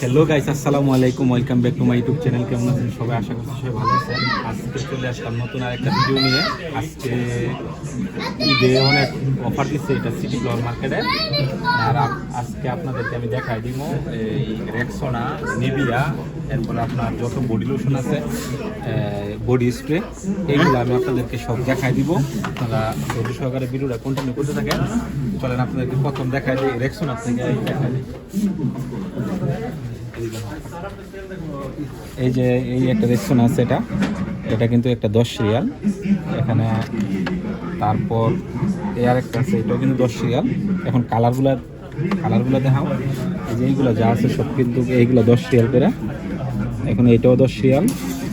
Hello guys আসসালামু আলাইকুম welcome back to my YouTube channel কেমন আছেন সবাই? আশা করছি সবাই ভালো আছেন। আজকে চলে আসলাম নতুন আরেকটা ভিডিও নিয়ে। আজকে ঈদে অনেক অফার দিচ্ছে এটা সিটি ফ্লাওয়ার মার্কেটে আর আজকে আপনাদেরকে আমি দেখাই দিব এই রেক্সোনা নিবিয়া এরপরে আপনার যত বডি লোশন আছে বডি স্প্রে এইগুলো আমি আপনাদেরকে সব দেখাই দিব। আপনারা ধৈর্য সহকারে ভিডিওটা কন্টিনিউ করতে থাকেন। চলেন আপনাদেরকে প্রথম দেখাই দিই রেক্সোনা থেকে। দেখাই দিই এই যে এই একটা রেস্টুরেন্ট আছে এটা এটা কিন্তু একটা দশ রিয়াল। এখানে তারপর এই আরেকটা আছে, এটাও কিন্তু দশ রিয়াল। এখন কালারগুলা, কালারগুলো দেখাও। এই যে এইগুলো যা আছে সব কিন্তু এইগুলো দশ রিয়াল করে। এখন এটাও দশ রিয়াল।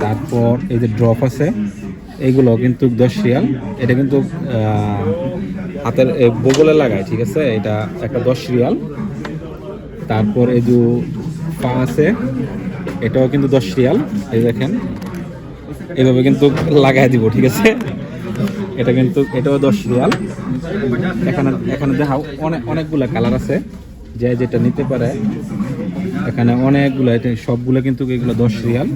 তারপর এই যে ড্রপ আছে এইগুলো কিন্তু দশ রিয়াল। এটা কিন্তু হাতের বগলে লাগায়, ঠিক আছে? এটা একটা দশ রিয়াল। তারপর এই যে পা আছে। এটাও কিন্তু দশ রিয়াল, এই দেখেন। এভাবে কিন্তু লাগাই দিব, ঠিক আছে? এটা কিন্তু, এটাও দশ রিয়াল। এখানে এখানে দেখাও অনেক অনেকগুলো কালার আছে। যে যেটা নিতে পারে, এখানে অনেকগুলো এটা সবগুলো কিন্তু এগুলো দশ রিয়াল।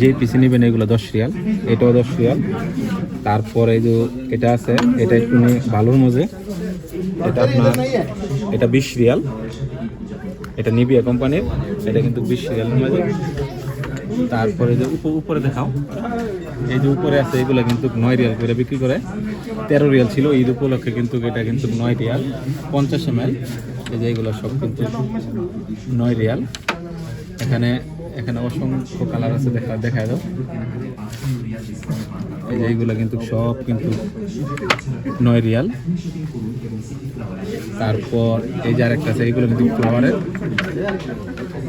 যে পিসে নেবেন এগুলো দশ রিয়াল, এটাও দশ রিয়াল। তারপরে যে এটা আছে, এটা একটু ভালোর মধ্যে এটা আপনার, এটা বিশ রিয়াল। এটা নিবিয়া কোম্পানির। এটা কিন্তু বিশ রিয়ালের মাঝে তারপরে যে উপ- উপরে দেখাও। এই যে উপরে আছে, এগুলো কিন্তু নয় রিয়াল করে বিক্রি করে। তেরো রিয়াল ছিল, ঈদ উপলক্ষে কিন্তু এটা কিন্তু নয় রিয়াল পঞ্চাশ এম এই যে এগুলো সব কিন্তু নয় রিয়াল এখানে এখানে অসংখ্য কালার আছে, দেখা দেখা দাও। এই যে এইগুলো কিন্তু সব কিন্তু নয় রিয়াল। তারপর এই যে আরেকটা আছে, এইগুলো কিন্তু ফ্লাওয়ারের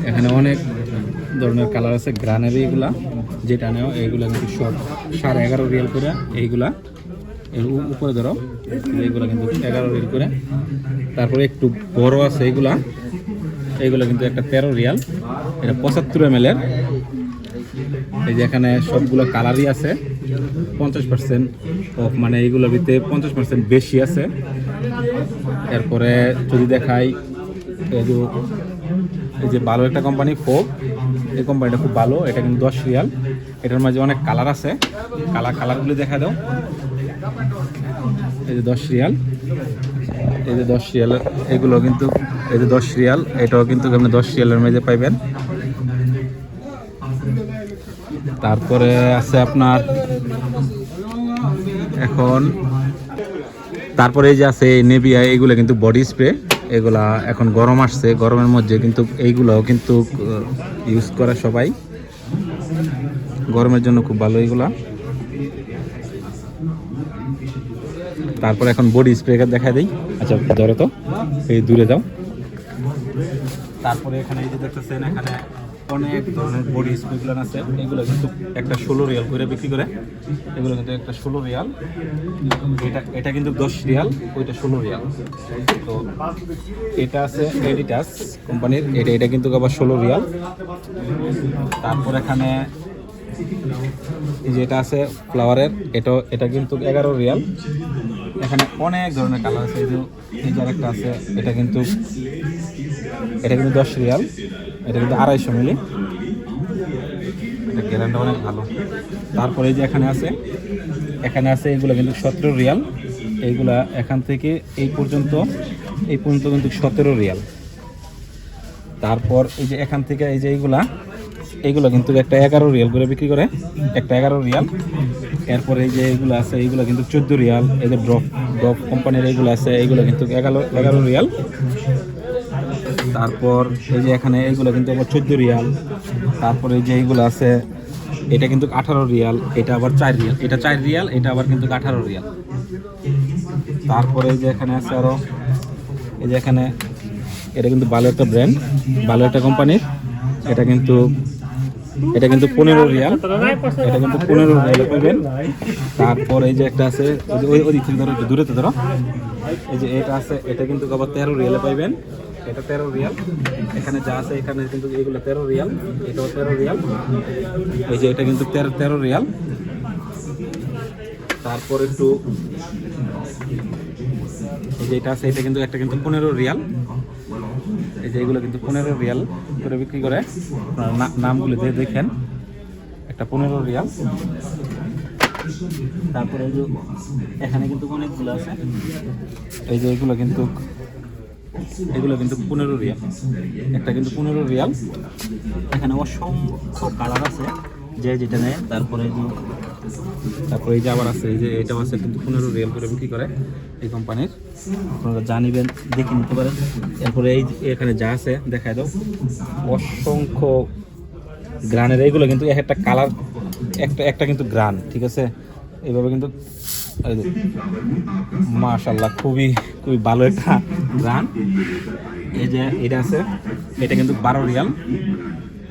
এখানে অনেক ধরনের কালার আছে গ্রানের এইগুলা যেটা নেও, এইগুলা কিন্তু সব সাড়ে এগারো রিয়াল করে, এইগুলা। এর উপরে ধরো, এইগুলা কিন্তু এগারো রিয়াল করে। তারপরে একটু বড় আছে এইগুলা। এইগুলা কিন্তু একটা তেরো রিয়াল। এটা পঁচাত্তর এম এর। এই যে এখানে সবগুলো কালারই আছে। পঞ্চাশ পার্সেন্ট অফ মানে এইগুলোর ভিতরে পঞ্চাশ পার্সেন্ট বেশি আছে। এরপরে যদি দেখাই, এই যে এই যে ভালো একটা কোম্পানি ফোক এই কোম্পানিটা খুব ভালো, এটা কিন্তু দশ রিয়াল। এটার মাঝে অনেক কালার আছে। কালার, কালারগুলি দেখা দাও। এই যে দশ রিয়াল। এই যে দশ রিয়াল, এগুলো কিন্তু এই যে দশ রিয়াল, এটাও কিন্তু আপনি দশ রিয়ালের মাঝে পাইবেন। তারপরে আছে আপনার, এখন, তারপরে এই যে আছে নেভিয়া এইগুলো কিন্তু বডি স্প্রে এগুলা এখন গরম আসছে, গরমের মধ্যে কিন্তু এইগুলো কিন্তু ইউজ করে সবাই। গরমের জন্য খুব ভালো এইগুলা তারপর এখন বডি স্প্রে দেখা দেই। আচ্ছা ধরো তো, এই দূরে যাও। তারপরে এখানে এই যে দেখতেছেন, এখানে অনেক ধরনের বডি স্প্রেগুলো আছে। এগুলো কিন্তু একটা ষোলো রিয়াল করে বিক্রি করে। এগুলো কিন্তু একটা ষোলো রিয়াল। এটা এটা কিন্তু দশ রিয়াল, ওইটা ষোলো রিয়াল। তো এটা আছে এডিটাস কোম্পানির। এটা এটা কিন্তু আবার ষোলো রিয়াল। তারপর এখানে এই যে এটা আছে ফ্লাওয়ারের এটা এটা কিন্তু এগারো রিয়াল। এখানে অনেক ধরনের কালার আছে, এই যে আরেকটা আছে, এটা কিন্তু এটা কিন্তু দশ রিয়াল, এটা কিন্তু আড়াইশো মিলি। এটা গ্যারান্টি অনেক ভালো। তারপরে যে এখানে আছে এখানে আছে এগুলো কিন্তু সতেরো রিয়াল। এইগুলা এখান থেকে এই পর্যন্ত এই পর্যন্ত কিন্তু সতেরো রিয়াল। তারপর এই যে এখান থেকে এই যে এইগুলা এইগুলো কিন্তু একটা এগারো রিয়াল করে বিক্রি করে, একটা এগারো রিয়াল। এরপরে এই যে এইগুলো আছে এইগুলো কিন্তু চোদ্দ রিয়াল। এই যে ড্রপ ড্রপ কোম্পানির এইগুলো আছে এইগুলো কিন্তু এগারো এগারো রিয়াল। তারপর এই যে এখানে এইগুলো কিন্তু আবার চোদ্দ রিয়াল। তারপরে এই যে এইগুলো আছে, এটা কিন্তু আঠারো রিয়াল, এটা আবার চার রিয়াল। এটা চার রিয়াল, এটা আবার কিন্তু আঠারো রিয়াল। তারপরে এই যে এখানে আছে আরও এই যে এখানে, এটা কিন্তু ভালো একটা ব্র্যান্ড ভালো একটা কোম্পানির। এটা কিন্তু এটা কিন্তু পনেরো রিয়াল। এটা কিন্তু পনেরো রিয়াল পাবেন। তারপর এই যে একটা আছে, ওই ওই থেকে ধরো একটু দূরে তো ধরো। এই যে এটা আছে, এটা কিন্তু আবার তেরো রিয়ালে পাইবেন। এটা তেরো রিয়াল। এখানে যা আছে, এখানে কিন্তু এগুলো তেরো রিয়াল। এটাও তেরো রিয়াল। এই যে এটা কিন্তু তেরো তেরো রিয়াল। তারপর একটু এই যে এটা আছে, এটা কিন্তু একটা কিন্তু পনেরো রিয়াল। এই যে এগুলো কিন্তু পনেরো রিয়াল করে বিক্রি করে। নামগুলো দিয়ে দেখেন, একটা পনেরো রিয়াল। তারপরে যে এখানে কিন্তু অনেকগুলো আছে। এই যে এগুলো কিন্তু এগুলো কিন্তু পনেরো রিয়াল। একটা কিন্তু পনেরো রিয়াল। এখানে অসংখ্য কালার আছে, যে যেটা নেয়। তারপরে যে তারপরে এই যে আবার আছে, এই যে এটাও আছে কিন্তু পনেরো রিয়াল করে বিক্রি করে এই কোম্পানির। আপনারা জানিবেন দেখে নিতে পারেন। এরপরে এই এখানে যা আছে, দেখায় দাও। অসংখ্য গ্রানের, এইগুলো কিন্তু এক একটা কালার, একটা একটা কিন্তু গ্রান, ঠিক আছে? এইভাবে কিন্তু মাশাল্লাহ খুবই খুবই ভালো একটা গ্রান। এই যে এটা আছে, এটা কিন্তু বারো রিয়াল।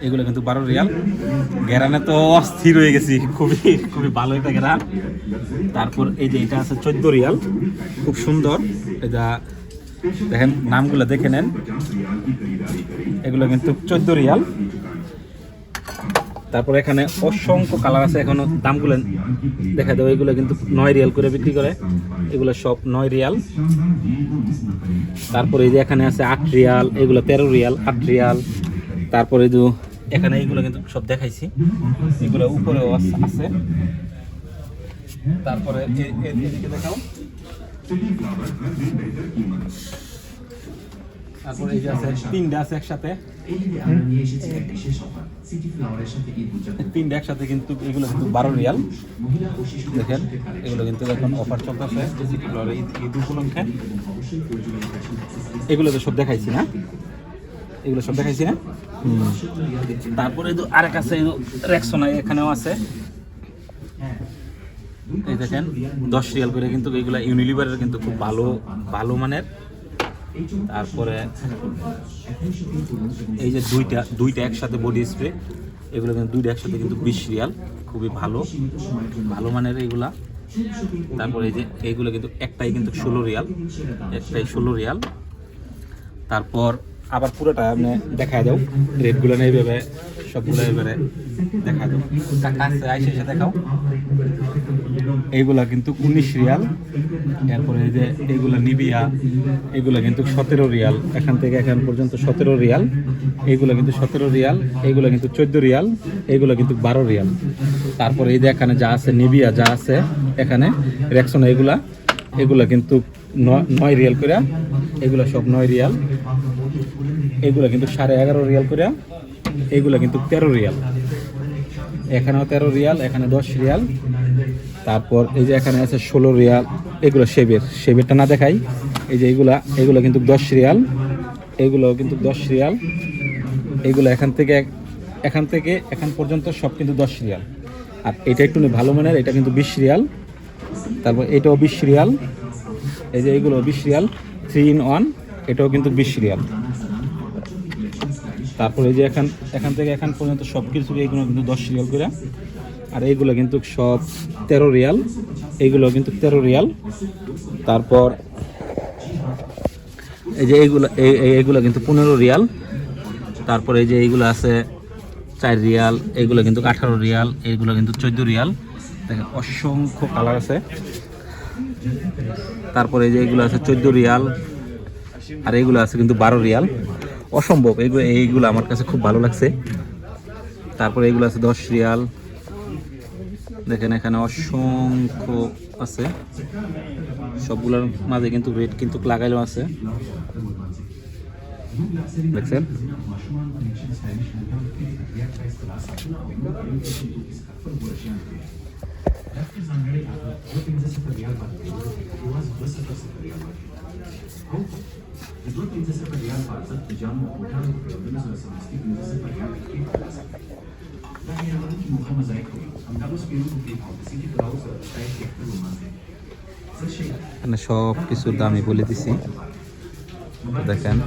এগুলো কিন্তু বারো রিয়াল। গ্যারানে তো অস্থির হয়ে গেছি, খুবই খুবই ভালো একটা গ্যারান তারপর এই যে এটা আছে চোদ্দ রিয়াল, খুব সুন্দর। এটা দেখেন, নামগুলো দেখে নেন। এগুলো কিন্তু চোদ্দ রিয়াল। তারপর এখানে অসংখ্য কালার আছে, এখনও দামগুলো দেখা দেবো। এগুলো কিন্তু নয় রিয়াল করে বিক্রি করে। এগুলো সব নয় রিয়াল। তারপরে এই যে এখানে আছে আট রিয়াল, এগুলো তেরো রিয়াল, আট রিয়াল। তারপরে যে এখানে এইগুলো কিন্তু সব দেখাইছি। এগুলো উপরেও আছে। তারপরে দেখাও। তারপরে আছে একসাথে। একসাথে কিন্তু এগুলো কিন্তু বারো রিয়াল। এগুলো কিন্তু এখন অফার এগুলো তো সব দেখাইছি না। এগুলো সব দেখাইছি না। তারপরে আরেক আছে রেক্সোনা এখানেও আছে। এই দেখেন, দশ রিয়াল করে কিন্তু এইগুলা ইউনিলিভারের কিন্তু খুব ভালো ভালো মানের। তারপরে এই যে দুইটা দুইটা একসাথে বডি স্প্রে এগুলো কিন্তু দুইটা একসাথে কিন্তু বিশ রিয়াল, খুবই ভালো ভালো মানের এইগুলা তারপরে এই যে এইগুলো কিন্তু একটাই কিন্তু ষোলো রিয়াল, একটাই ষোলো রিয়াল। তারপর আবার পুরোটা আপনি দেখায় দাও। রেটগুলো নেই এইভাবে সবগুলো এবারে দেখা দাও। কাছে আইসে এসে দেখাও। এইগুলা কিন্তু উনিশ রিয়াল। এরপরে এই যে এইগুলা নিবিয়া এগুলা কিন্তু সতেরো রিয়াল। এখান থেকে এখান পর্যন্ত সতেরো রিয়াল। এইগুলা কিন্তু সতেরো রিয়াল এইগুলা কিন্তু চোদ্দ রিয়াল এইগুলা কিন্তু বারো রিয়াল। তারপরে এই যে এখানে যা আছে নিবিয়া যা আছে এখানে রেকশন এগুলা এগুলা কিন্তু নয় রিয়াল করে এগুলা সব নয় রিয়াল। এগুলা কিন্তু সাড়ে এগারো রিয়াল করে। এগুলা কিন্তু তেরো রিয়াল। এখানেও তেরো রিয়াল, এখানে দশ রিয়াল। তারপর এই যে এখানে আছে ষোলো রিয়াল, এগুলো শেবের শেবেরটা না দেখাই। এই যে এগুলা, এগুলো কিন্তু দশ রিয়াল। এগুলো কিন্তু দশ রিয়াল। এগুলো এখান থেকে এখান থেকে, এখান পর্যন্ত সব কিন্তু দশ রিয়াল। আর এটা একটু ভালো মানের, এটা কিন্তু বিশ রিয়াল। তারপর এটাও বিশ রিয়াল। এই যে এইগুলো বিশ রিয়াল। থ্রি ইন ওয়ান, এটাও কিন্তু বিশ রিয়াল। তারপরে যে এখান এখান থেকে এখান পর্যন্ত সব কিছু এইগুলো কিন্তু দশ রিয়াল করে। আর এইগুলো কিন্তু সব তেরো রিয়াল। এইগুলো কিন্তু তেরো রিয়াল। তারপর এই যে এইগুলো, এই, এই- এইগুলো কিন্তু পনেরো রিয়াল। তারপরে এই যে এইগুলো আছে চার রিয়াল, এইগুলো কিন্তু আঠারো রিয়াল, এইগুলো কিন্তু চোদ্দ রিয়াল। দেখেন, অসংখ্য কালার আছে। তারপরে এই যে এইগুলো আছে চোদ্দ রিয়াল। আর এইগুলো আছে কিন্তু বারো রিয়াল। অসম্ভব। এইগুলো এইগুলো আমার কাছে খুব ভালো লাগছে। তারপরে এইগুলো আছে দশ রিয়াল। দেখেন এখানে অসংখ্য আছে। সবগুলোর মাঝে কিন্তু রেট কিন্তু লাগাইলেও আছে। দেখছেন? এখানে সব কিছুর দামই বলে দিছি তো দেখেন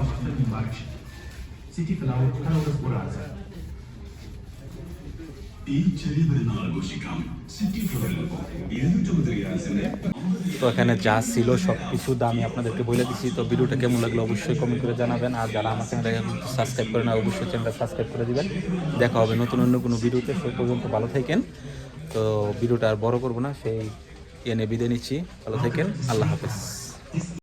তো এখানে যা ছিল সব কিছু দামই আপনাদেরকে বলে দিচ্ছি তো ভিডিওটা কেমন লাগল অবশ্যই কমেন্ট করে জানাবেন। আর যারা আমার চ্যানেলটাকে সাবস্ক্রাইব করে না, অবশ্যই চ্যানেলটা সাবস্ক্রাইব করে দেবেন। দেখা হবে নতুন অন্য কোনো ভিডিওতে। সে পর্যন্ত ভালো থাকেন। তো ভিডিওটা আর বড় করব না, সেই এনে বিদায় নিচ্ছি। ভালো থাকেন। আল্লাহ হাফেজ।